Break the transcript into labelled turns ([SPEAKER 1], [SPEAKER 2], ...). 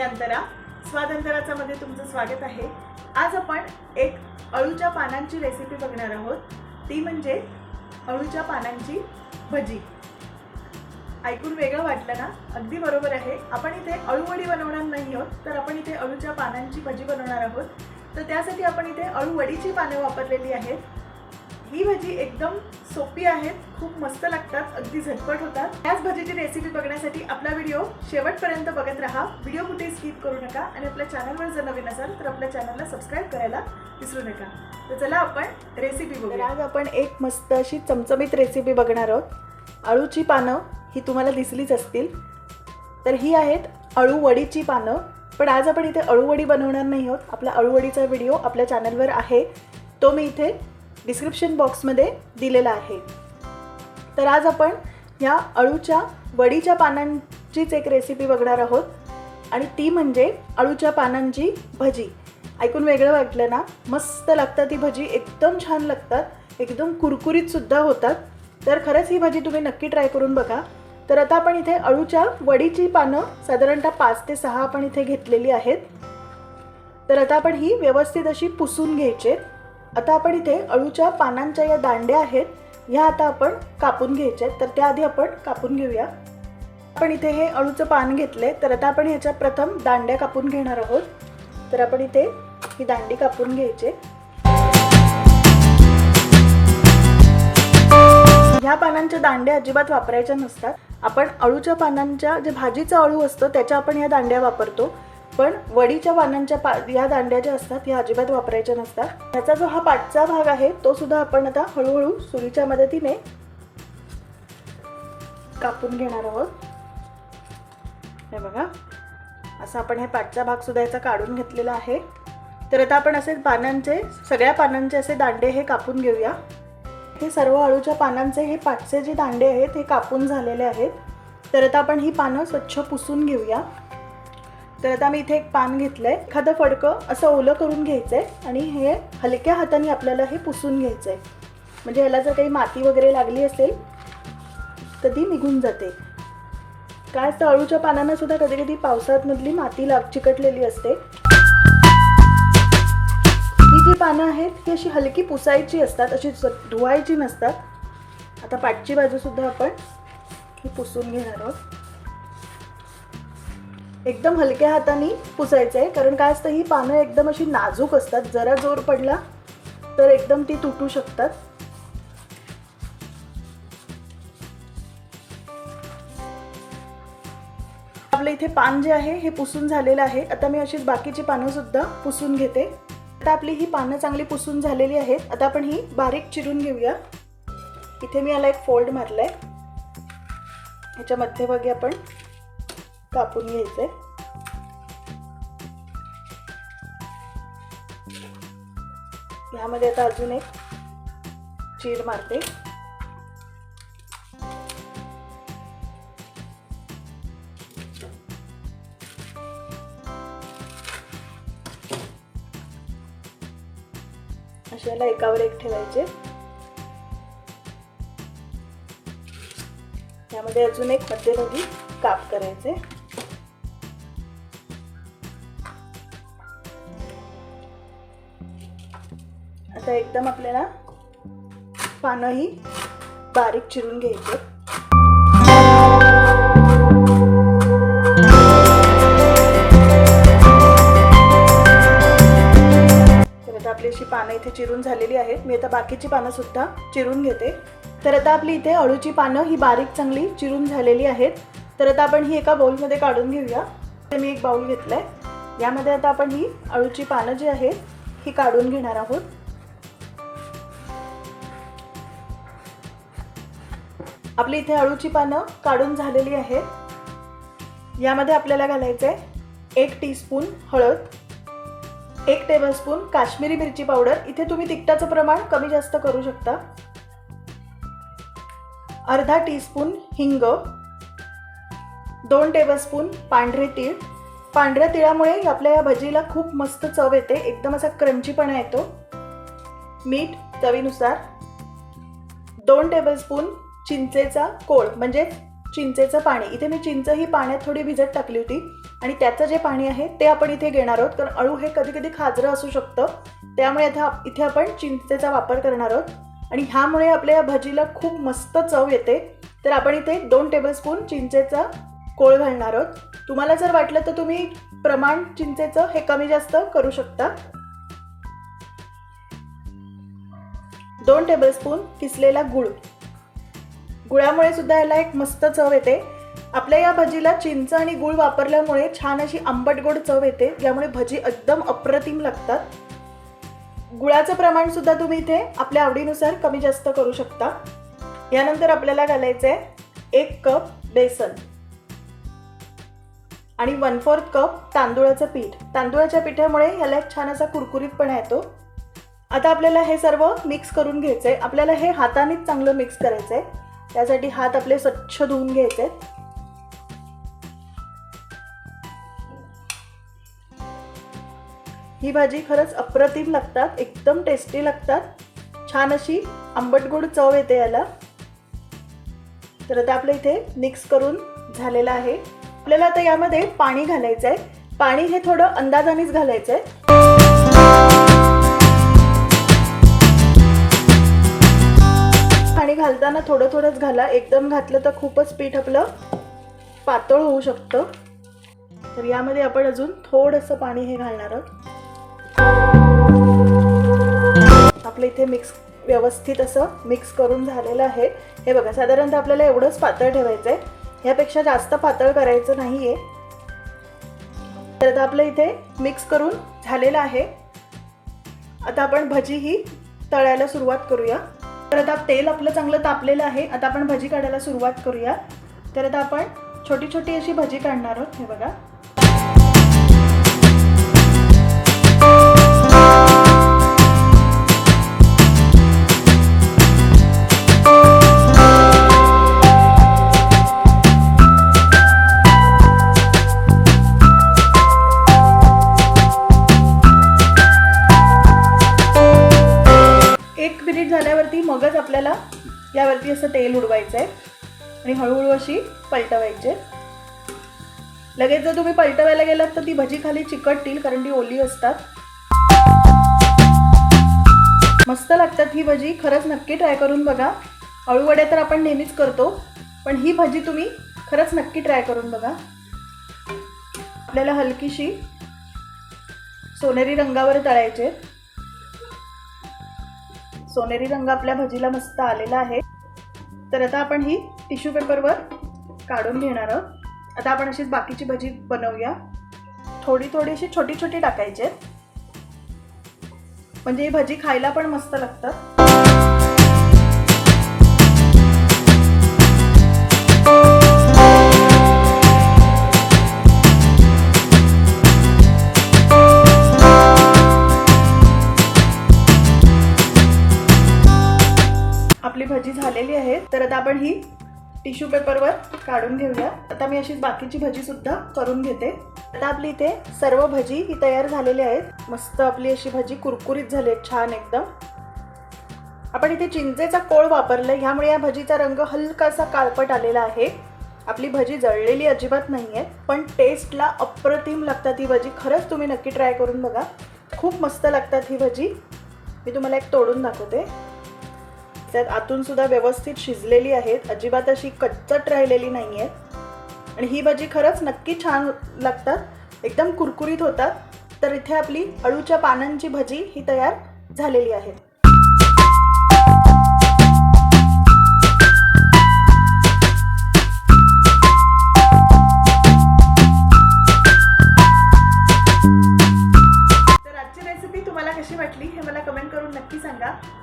[SPEAKER 1] मी अंतरा. स्वादंतराचा मध्ये तुमचं स्वागत आहे. आज आपण एक अळूच्या पानांची रेसिपी बघणार आहोत. ती म्हणजे अळूच्या पानांची भजी. ऐकून वेगळं वाटलं ना? अगदी बरोबर आहे. आपण इथे अळूवडी बनवणार नाही आहोत तर आपण इथे अळूच्या पानांची भजी बनवणार आहोत. तर त्यासाठी आपण इथे अळूवडीची पानं वापरलेली आहेत. ही भजी एकदम सोपी आहेत खूप मस्त लागतात अगदी झटपट होतात. त्याच भजीची रेसिपी बघण्यासाठी आपला व्हिडिओ शेवटपर्यंत बघत राहा. व्हिडिओ कुठे स्किप करू नका आणि आपल्या चॅनलवर जर नवीन असाल तर आपल्या चॅनलला सबस्क्राईब करायला विसरू नका. तर चला आपण रेसिपी बघूया. आज आपण एक मस्त अशी चमचमीत रेसिपी बघणार आहोत. अळूची पानं ही तुम्हाला दिसलीच असतील. तर ही आहेत अळूवडीची पानं. पण आज आपण इथे अळूवडी बनवणार नाही आहोत. आपला अळूवडीचा व्हिडिओ आपल्या चॅनलवर आहे. तो मी इथे डिस्क्रिप्शन बॉक्समध्ये दिलेला आहे. तर आज आपण ह्या अळूच्या वडीच्या पानांचीच एक रेसिपी बघणार आहोत. आणि ती म्हणजे अळूच्या पानांची भजी. ऐकून वेगळं वाटलं ना? मस्त लागतात ती भजी. एकदम छान लागतात. एकदम कुरकुरीतसुद्धा होतात. तर खरंच ही भाजी तुम्ही नक्की ट्राय करून बघा. तर आता आपण इथे अळूच्या वडीची पानं साधारणतः पाच ते सहा आपण इथे घेतलेली आहेत. तर आता आपण ही व्यवस्थित अशी पुसून घ्यायचे आता आपण इथे अळूच्या पानांच्या या दांड्या आहेत ह्या आता आपण कापून घ्यायच्या आहेत. तर त्याआधी आपण कापून घेऊया. आपण इथे हे अळूचं पान घेतले तर आता आपण ह्याच्या प्रथम दांड्या कापून घेणार आहोत. तर आपण इथे ही दांडी कापून घ्यायचे ह्या पानांच्या दांड्या अजिबात वापरायच्या नसतात. आपण अळूच्या पानांच्या जे भाजीचा अळू असतो त्याच्या आपण ह्या दांड्या वापरतो. पण वडीच्या पानांच्या पा या दांड्या ज्या असतात ह्या अजिबात वापरायच्या नसतात. ह्याचा जो हा पाठचा भाग आहे तो सुद्धा आपण आता हळूहळू सुरीच्या मदतीने कापून घेणार आहोत. हे बघा. असं आपण हे पाठचा भाग सुद्धा याचा काढून घेतलेला आहे. तर आता आपण असे पानांचे सगळ्या पानांचे असे दांडे हे कापून घेऊया. हे सर्व अळूच्या पानांचे हे पाठचे जे दांडे आहेत हे कापून झालेले आहेत. तर आता आपण ही पानं स्वच्छ पुसून घेऊया. तर आता मी इथे एक पान घेतलं आहे एखादं फडकं असं ओलं करून घ्यायचं आहे आणि हे हलक्या हाताने आपल्याला हे पुसून घ्यायचं आहे म्हणजे ह्याला जर काही माती वगैरे लागली असेल तर ती निघून जाते. काय असतं अळूच्या पानांना सुद्धा कधी कधी पावसाळ्यातमधली माती लाग चिकटलेली असते. ही जी पानं आहेत ही अशी हलकी पुसायची असतात अशी धुवायची नसतात. आता पाठची बाजू सुद्धा आपण ही पुसून घेणार आहोत. एकदम हलक्या हाताने पुसायचं आहे कारण काय असतं ही पानं एकदम अशी नाजूक असतात. जरा जोर पडला तर एकदम ती तुटू शकतात. आपलं इथे पान जे आहे हे पुसून झालेलं आहे. आता मी अशीच बाकीची पानं सुद्धा पुसून घेते. आता आपली ही पानं चांगली पुसून झालेली आहेत. आता आपण ही बारीक चिरून घेऊया. इथे मी याला एक फोल्ड मारलाय. ह्याच्या मध्यभागी आपण. कापून घ्यायचे ह्यामध्ये आता अजून एक चीर मारते. अशाला एकावर एक ठेवायचे. यामध्ये अजून एक मध्यभागी काप करायचे. आता एकदम आपल्याला पानं ही बारीक चिरून घ्यायचे. तर आता आपली अशी पानं इथे चिरून झालेली आहेत. मी आता बाकीची पानं सुद्धा चिरून घेते. तर आता आपली इथे अळूची पानं ही बारीक चांगली चिरून झालेली आहेत. तर आता आपण ही एका बाउलमध्ये काढून घेऊया. तर मी एक बाउल आहे यामध्ये आता आपण ही अळूची पानं जी आहेत ही काढून घेणार आहोत. आपली इथे अळूची पानं काढून झालेली आहेत. यामध्ये आपल्याला घालायचं आहे एक टीस्पून हळद एक टेबलस्पून काश्मीरी मिरची पावडर. इथे तुम्ही तिखटाचं प्रमाण कमी जास्त करू शकता. अर्धा टीस्पून हिंग दोन टेबलस्पून पांढरे तीळ. पांढऱ्या तिळामुळे आपल्या या भजीला खूप मस्त चव येते. एकदम असा क्रंचीपणा येतो. मीठ चवीनुसार. दोन टेबलस्पून चिंचेचा कोळ म्हणजे चिंचेचं पाणी. इथे मी चिंच ही पाण्यात थोडी भिजत टाकली होती. आणि त्याचं जे पाणी आहे ते आपण इथे घेणार आहोत. कारण अळू हे कधी कधी खाजरं असू शकतं. त्यामुळे आता इथे आपण चिंचेचा वापर करणार आहोत. आणि ह्यामुळे आपल्या या भजीला खूप मस्त चव येते. तर आपण इथे दोन टेबलस्पून चिंचेचा कोळ घालणार आहोत. तुम्हाला जर वाटलं तर तुम्ही प्रमाण चिंचेचं हे कमी जास्त करू शकता. दोन टेबलस्पून किसलेला गुळ. गुळामुळे सुद्धा याला एक मस्त चव येते. आपल्या या भजीला चिंच आणि गुळ वापरल्यामुळे छान अशी आंबट गोड चव येते यामुळे भजी एकदम अप्रतिम लागतात. गुळाचं प्रमाण सुद्धा तुम्ही इथे आपल्या आवडीनुसार कमी जास्त करू शकता. यानंतर आपल्याला घालायचं आहे एक कप बेसन. आणि वन फोर्थ कप तांदूळाचं पीठ. तांदूळाच्या पिठामुळे ह्याला एक छान असा कुरकुरीतपणा येतो. आता आपल्याला हे सर्व मिक्स करून घ्यायचं आहे आपल्याला हे हातानेच चांगलं मिक्स करायचं आहे त्यासाठी हात आपले स्वच्छ धुवून घ्यायचे. ही भाजी खरंच अप्रतिम लागतात एकदम टेस्टी लागतात. छान अशी आंबट गोड चव येते याला. तर आता आपलं इथे मिक्स करून झालेलं आहे. आपल्याला आता यामध्ये पाणी घालायचं आहे पाणी हे थोडं अंदाजानेच घालायचं आहे घालताना थोडं थोडंच घाला. एकदम घातलं तर खूपच पीठ आपलं पातळ होऊ शकतं. तर यामध्ये आपण अजून थोडंसं पाणी हे घालणार आहोत. आपलं इथे मिक्स व्यवस्थित असं मिक्स करून झालेलं आहे. हे बघा साधारणतः आपल्याला एवढंच पातळ ठेवायचं आहे यापेक्षा जास्त पातळ करायचं नाही आहे तर आता आपलं इथे मिक्स करून झालेलं आहे. आता आपण भजी ही तळायला सुरुवात करूया. तर आता तेल आपलं चांगलं तापलेलं आहे. आता आपण भजी काढायला सुरुवात करूया. तर आता आपण छोटी छोटी अशी भजी काढणार आहोत. हे बघा. वरती असं तेल उडवायचं आहे आणि हळूहळू अशी पलटवायचे. लगेच जर तुम्ही पलटवायला गेलात तर ती भजी खाली चिकटतील कारण ती ओली असतात. मस्त लागतात ही भजी खरंच नक्की ट्राय करून बघा. अळूवड्या तर आपण नेहमीच करतो पण ही भजी तुम्ही खरंच नक्की ट्राय करून बघा. आपल्याला हलकीशी सोनेरी रंगावर तळायचे. सोनेरी रंग आपल्या भजीला मस्त आलेला आहे. तर आता आपण ही टिश्यू पेपरवर काढून घेणार आहोत. आता आपण अशीच बाकीची भजी बनवूया. थोडी थोडीशी छोटी छोटी टाकायची आहेत. म्हणजे ही भजी खायला पण मस्त लागतात. तर आता आपण ही टिश्यू पेपरवर काढून घेऊया. आता मी अशीच बाकीची भजी सुद्धा करून घेते. आता आपली इथे सर्व भजी ही तयार झालेली आहेत. मस्त आपली अशी भजी कुरकुरीत झाली छान एकदम. आपण इथे चिंचेचा कोळ वापरलाय. ह्यामुळे या भजीचा रंग हलकासा काळपट आलेला आहे. आपली भजी जळलेली अजिबात नाही आहे पण टेस्टला अप्रतिम लागतात ही भजी. खरंच तुम्ही नक्की ट्राय करून बघा. खूप मस्त लागतात ही भजी. मी तुम्हाला एक तोडून दाखवते. त्यात आतून सुद्धा व्यवस्थित शिजलेली आहेत. अजिबात अशी कच्चट राहिलेली नाही आहेत आणि ही भाजी खरंच नक्की छान लागतात. एकदम कुरकुरीत होतात. तर इथे आपली अळूच्या पानांची भजी ही तयार झालेली आहे.